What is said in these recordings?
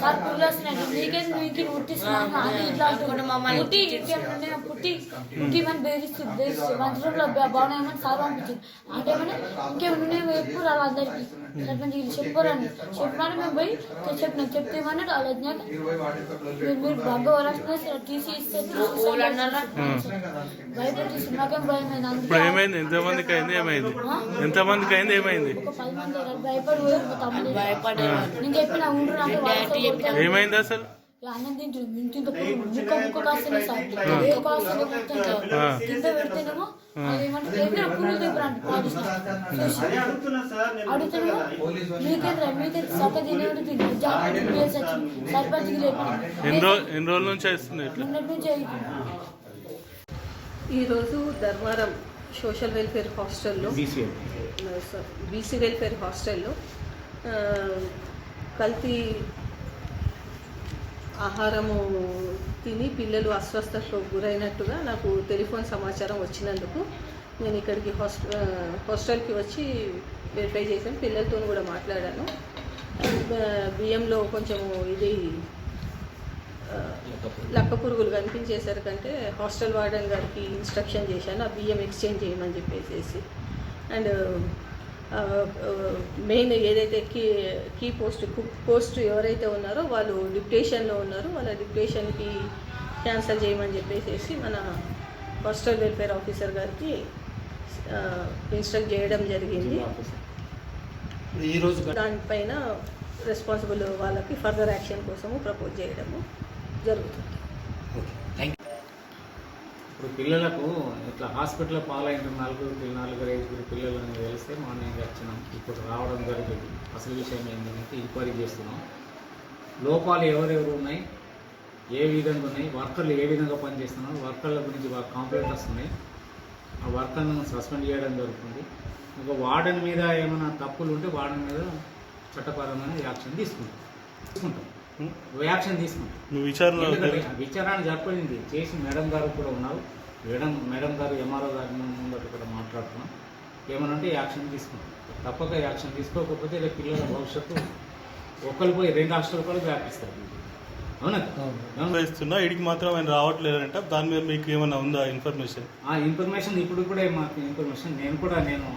Sir పూలు వస్తున్నాయి నీకేం నీకు పుట్టిస్తున్నాను అది ఇట్లా అంటున్నాడు పుట్టి ఇంకేమంటే పుట్టి ఇంకేమని బెదిరిస్తుంది బెదిరిస్తుంది వంద రోజుల భవనం ఏమని సార్ పంపించింది ఆ టైంలో ఇంకేమన్నా మేము ఎప్పుడు రావు అందరికి? సర్పంచ్ వీళ్ళు చెప్పారని. చెప్పమని మేము పోయి చెప్పినాం. చెప్తే ఏమన్నాడు? వాళ్ళు వచ్చినాక మీరు బాగా వరస్తున్నారు టీసీ ఇస్తే నాకేం భయం అయింది ఇప్పుడు ఏమైంది? ఎంతమందికి అయింది? ఏమైంది? ఎంతమందికి అయింది? ఏమైంది. భయపడి తమ్ముడు. నేను చెప్పిన నాకు వాళ్ళతో ఏమైంది అసలు? అన్నం తింటుంది. ఇంత ముక్క ముక్క మొత్తం కింద పెడితేనేమో దగ్గర అడుగుతున్నాము మీకేంద్ర? తినేవాడు సర్పంచ్కి ఎన్ని రోజుల నుంచి నిన్నటి నుంచి ఈరోజు ధర్మారం సోషల్ వెల్ఫేర్ హాస్టల్లో బీసీ వెల్ఫేర్ హాస్టల్లో కల్తీ ఆహారము తిని పిల్లలు అస్వస్థతకు గురైనట్టుగా నాకు టెలిఫోన్ సమాచారం వచ్చినందుకు నేను ఇక్కడికి హాస్ట హాస్టల్కి వచ్చి వెరిఫై చేశాను. పిల్లలతో కూడా మాట్లాడాను. బియ్యంలో కొంచెము ఇది లక్క పురుగులు కనిపించేసరికంటే హాస్టల్ వార్డెన్ గారికి ఇన్స్ట్రక్షన్ చేశాను. ఆ బియ్యం ఎక్స్చేంజ్ చేయమని చెప్పేసి అండ్ మెయిన్ ఏదైతే key key post cook post ఎవరైతే ఉన్నారో వాళ్ళు డిప్టేషన్లో ఉన్నారో. వాళ్ళ డిప్టేషన్కి క్యాన్సిల్ చేయమని చెప్పేసి మన హాస్టల్ వెల్ఫేర్ ఆఫీసర్ గారికి ఇన్స్ట్రక్ట్ చేయడం జరిగింది. ఈ రోజు దానిపైన రెస్పాన్సిబుల్ వాళ్ళకి ఫర్దర్ యాక్షన్ కోసము ప్రపోజ్ చేయడము జరుగుతుంది. ఇప్పుడు పిల్లలకు ఇట్లా హాస్పిటల్ పాలైన నలుగురు పిల్ల- నలుగురు ఐదుగురు పిల్లలని తెలిస్తే మార్నింగ్ వచ్చినాం ఇప్పుడు రావడం జరిగింది. అసలు విషయం ఏంటంటే ఇంక్వైరీ చేస్తున్నాం. లోపాలు ఎవరెవరు ఉన్నాయి? ఏ విధంగా ఉన్నాయి? వర్కర్లు ఏ విధంగా పనిచేస్తున్నారు? వర్కర్ల గురించి బాగా కంప్లైంట్ వస్తున్నాయి. ఆ వర్కర్ను సస్పెండ్ చేయడం జరుగుతుంది. ఇంకా వార్డెన్ మీద ఏమైనా తప్పులు ఉంటే వార్డెన్ మీద చట్టపరమైన యాక్షన్ తీసుకుంటాం. తీసుకుంటాం. యాక్షన్ తీసుకుంటాం నువ్వు ఎందుకంటే విచారణ జరిపింది చేసి మేడం గారు కూడా ఉన్నారు. మేడం మేడం గారు ఎంఆర్ఓ గారి ముందు కూడా మాట్లాడుతున్నాం. ఏమనంటే యాక్షన్ తీసుకుంటాం తప్పక యాక్షన్ తీసుకోకపోతే రేపు పిల్లల భవిష్యత్తు ఒక్కరు పోయి రెండు హాస్టల్ కూడా వ్యాపిస్తారు. అవునా? ఇడికి మాత్రం ఆయన రావట్లేదంట. దాని మీద మీకు ఏమైనా ఉందా ఇన్ఫర్మేషన్? ఆ ఇన్ఫర్మేషన్ ఇప్పుడు కూడా మాకు ఇన్ఫర్మేషన్? నేను కూడా నేను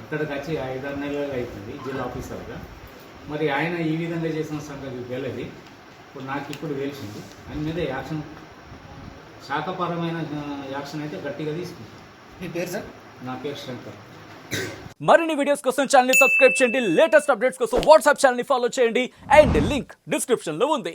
ఇక్కడికి వచ్చి ఐదారు నెలలు అవుతుంది జిల్లా ఆఫీసర్గా. మరి ఆయన ఈ విధంగా చేసిన సంగతి తెలియదు. ఇప్పుడు నాకు ఇప్పుడు తెలిసింది. ఆయన మీద యాక్షన్ శాఖపరమైన యాక్షన్ అయితే గట్టిగా తీసుకుంటాం మీ పేరు సార్? నా పేరు శంకర్. మరిన్ని వీడియోస్ కోసం ఛానల్ని సబ్స్క్రైబ్ చేయండి. లేటెస్ట్ అప్డేట్స్ కోసం వాట్సాప్ ఛానల్ని ఫాలో చేయండి. అండ్ లింక్ డిస్క్రిప్షన్లో ఉంది.